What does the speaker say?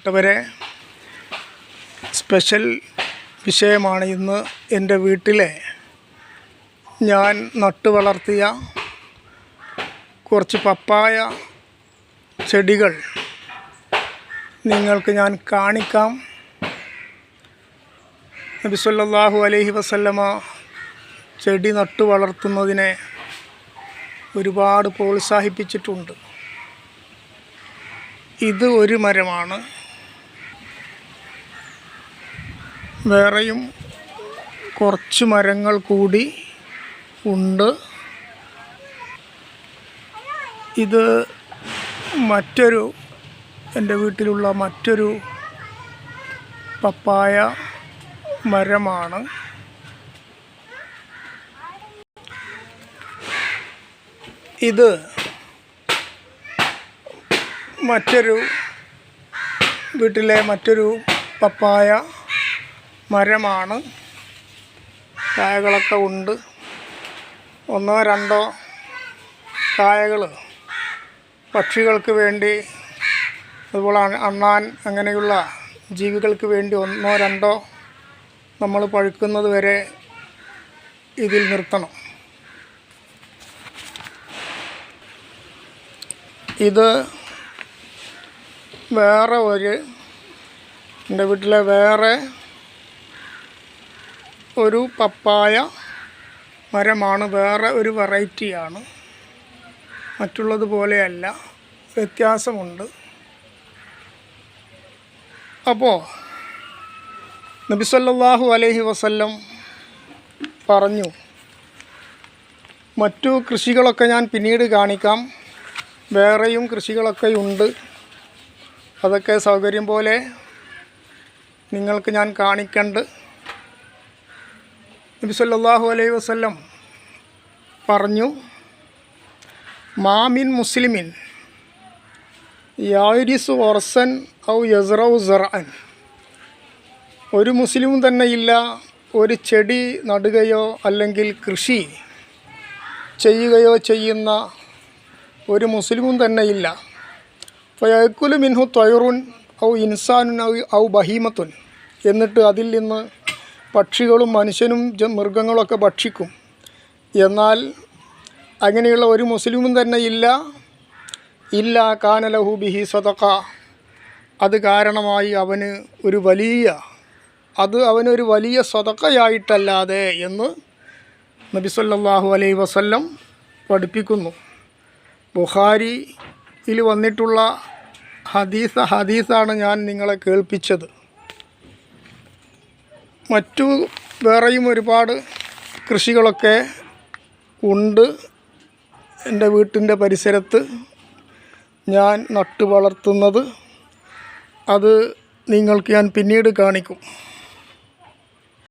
പെട്ടവരെ special വിഷയമാണ് ഇന്ന് എന്റെ വീട്ടിലെ ഞാൻ നട്ടു വളർത്തിയ കുറച്ച് പപ്പായ ചെടികൾ. നിങ്ങൾക്ക് ഞാൻ കാണിക്കാം. നബി സല്ലല്ലാഹു അലൈഹി വസല്ലമ ചെടി നട്ടു വളർത്തുന്നതിനെ ഒരുപാട് പ്രോത്സാഹിപ്പിച്ചിട്ടുണ്ട്. ഇത് ഒരു മരമാണ്. വേറെയും കുറച്ച് മരങ്ങൾ കൂടി ഉണ്ട്. ഇത് മറ്റൊരു എന്റെ വീട്ടിലുള്ള മറ്റൊരു പപ്പായ മരമാണ്. ഇത് മറ്റൊരു വീട്ടിലെ മറ്റൊരു പപ്പായ മരമാണ്. കായകളൊക്കെ ഉണ്ട്. ഒന്നോ രണ്ടോ കായകൾ പക്ഷികൾക്ക് വേണ്ടി അതുപോലെ അണ്ണാൻ അങ്ങനെയുള്ള ജീവികൾക്ക് വേണ്ടി ഒന്നോ രണ്ടോ നമ്മൾ പഴുക്കുന്നത് വരെ ഇതിൽ നിർത്തണം. ഇത് വേറെ ഒരു എന്റെ വീട്ടിലെ വേറെ ഒരു പപ്പായ മരമാണ്. വേറെ ഒരു വെറൈറ്റിയാണ്. മറ്റുള്ളത് പോലെയല്ല. വ്യത്യാസമുണ്ട്. അപ്പോൾ നബി സല്ലല്ലാഹു അലൈഹി വസല്ലം പറഞ്ഞു മറ്റു കൃഷികളൊക്കെ ഞാൻ പിന്നീട് കാണിക്കാം. വേറെയും കൃഷികളൊക്കെ ഉണ്ട്. അതൊക്കെ സൗകര്യം പോലെ നിങ്ങൾക്ക് ഞാൻ കാണിക്കണ്ട്. നബി സല്ലല്ലാഹു അലൈഹി വസല്ലം പറഞ്ഞു മാമിൻ മുസ്ലിമിൻ യാരിസ് ഒർസൻ ഔ യസ്റൗ സറൻ ഒരു മുസ്ലിം തന്നെ ഇല്ല ഒരു ചെടി നടുകയോ അല്ലെങ്കിൽ കൃഷി ചെയ്യുകയോ ചെയ്യുന്ന ഒരു മുസ്ലിമും തന്നെ ഇല്ല. ഫയക്കുലു മിൻഹു തൊയറുൻ ഔ ഇൻസാനുൻ ഔ ഔ ബഹീമത്തുൻ. എന്നിട്ട് അതിൽ നിന്ന് പക്ഷികളും മനുഷ്യനും മൃഗങ്ങളൊക്കെ ഭക്ഷിക്കും. എന്നാൽ അങ്ങനെയുള്ള ഒരു മുസ്ലിമും തന്നെ ഇല്ല. ഇല്ല കാനലഹു ബിഹി സദക്ക അത് കാരണമായി അവന് ഒരു വലിയ അത് അവനൊരു വലിയ സ്വതക്കയായിട്ടല്ലാതെ എന്ന് നബി അലൈ വസല്ലം പഠിപ്പിക്കുന്നു. ബുഹാരിയിൽ വന്നിട്ടുള്ള ഹദീസ് ഹദീസാണ് ഞാൻ നിങ്ങളെ കേൾപ്പിച്ചത്. മറ്റു വേറെയും ഒരുപാട് കൃഷികളൊക്കെ ഉണ്ട്. എന്റെ വീട്ടിന്റെ പരിസരത്ത് ഞാൻ നട്ടു വളർത്തുന്നത് അത് നിങ്ങൾക്ക് ഞാൻ പിന്നീട് കാണിക്കും.